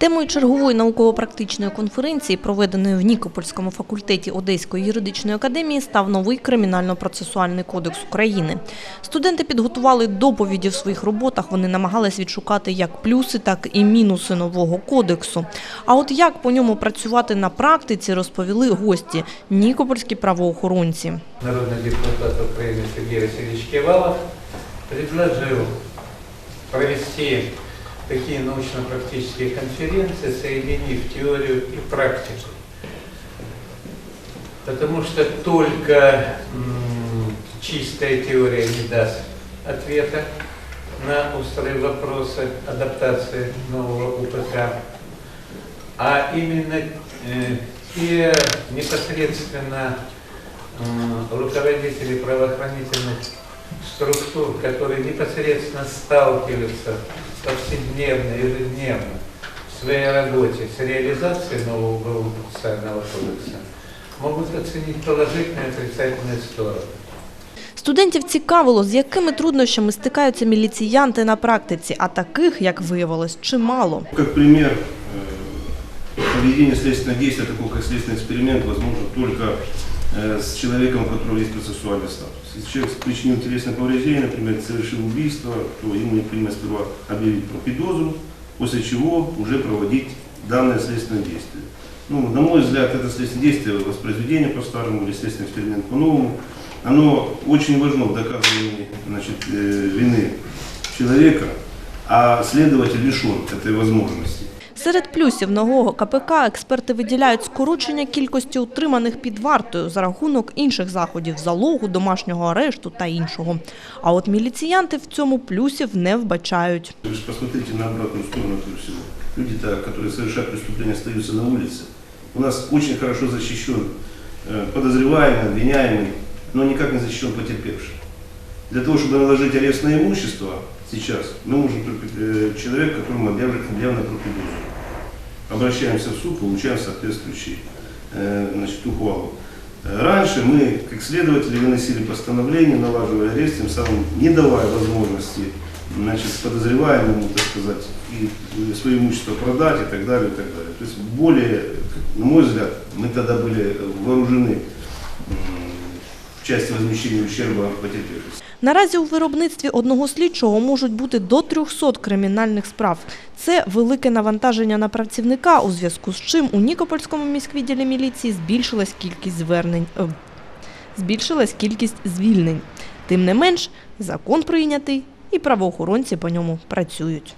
Темою чергової науково-практичної конференції, проведеної в Нікопольському факультеті Одеської юридичної академії, став новий кримінально-процесуальний кодекс України. Студенти підготували доповіді в своїх роботах. Вони намагались відшукати як плюси, так і мінуси нового кодексу. А от як по ньому працювати на практиці, розповіли гості нікопольські правоохоронці. Народный депутат Украины Сергей Васильевич Кивалов предложил провести такие научно-практические конференции, соединив теорию и практику. Потому что только чистая теория не даст ответа на острые вопросы адаптации нового УПК, а именно э, те непосредственно руководители правоохранительных структур, которые непосредственно сталкиваются повседневно, ежедневно в своей работе с реализацией нового уголовно-процессуального кодекса, могут оценить положительные и отрицательные стороны. Студентів цікавило, з якими труднощами стикаються міліціянти на практиці, а таких, як виявилось, чимало. Как пример, э, проведение следственного действия, такого как следственный эксперимент, возможно только э, с человеком, у которого есть процессуальный статус. Если человек причинил телесное повреждение, например, совершил убийство, то ему необходимо сперва объявить про подозру, после чего уже проводить данное следственное действие. Ну, на мой взгляд, это следственное действие, воспроизведение по-старому или следственный эксперимент по-новому, оно очень важно в доказывании значит, э, вины человека, а следователь лишен этой возможности. Серед плюсів нового КПК експерти виділяють скорочення кількості утриманих під вартою за рахунок інших заходів залогу, домашнього арешту та іншого. А от міліціянти в цьому плюсів не вбачають. Вы же посмотрите на обратную сторону этого всего. Люди-то, которые совершают преступления, остаются на улице. У нас очень хорошо защищен э, подозреваемый, обвиняемый, но никак не защищен потерпевший. Для того, чтобы наложить арест на имущество сейчас, мы можем только э, человек, которому объявлен объявлено про подозру. Обращаемся в суд, получаем соответствующий э, значит, ухвалу. Раньше мы, как следователи, выносили постановление, налаживая арест, тем самым не давая возможности значит, подозреваемому, так сказать, и свое имущество продать и так далее, и так далее. То есть более, на мой взгляд, мы тогда были вооружены в части возмещения ущерба потерпевшим. Наразі у виробництві одного слідчого можуть бути до 300 кримінальних справ. Це велике навантаження на працівника, у зв'язку з чим у Нікопольському міськвідділі міліції збільшилась кількість звернень, е, збільшилась кількість звільнень. Тим не менш, закон прийнятий і правоохоронці по ньому працюють.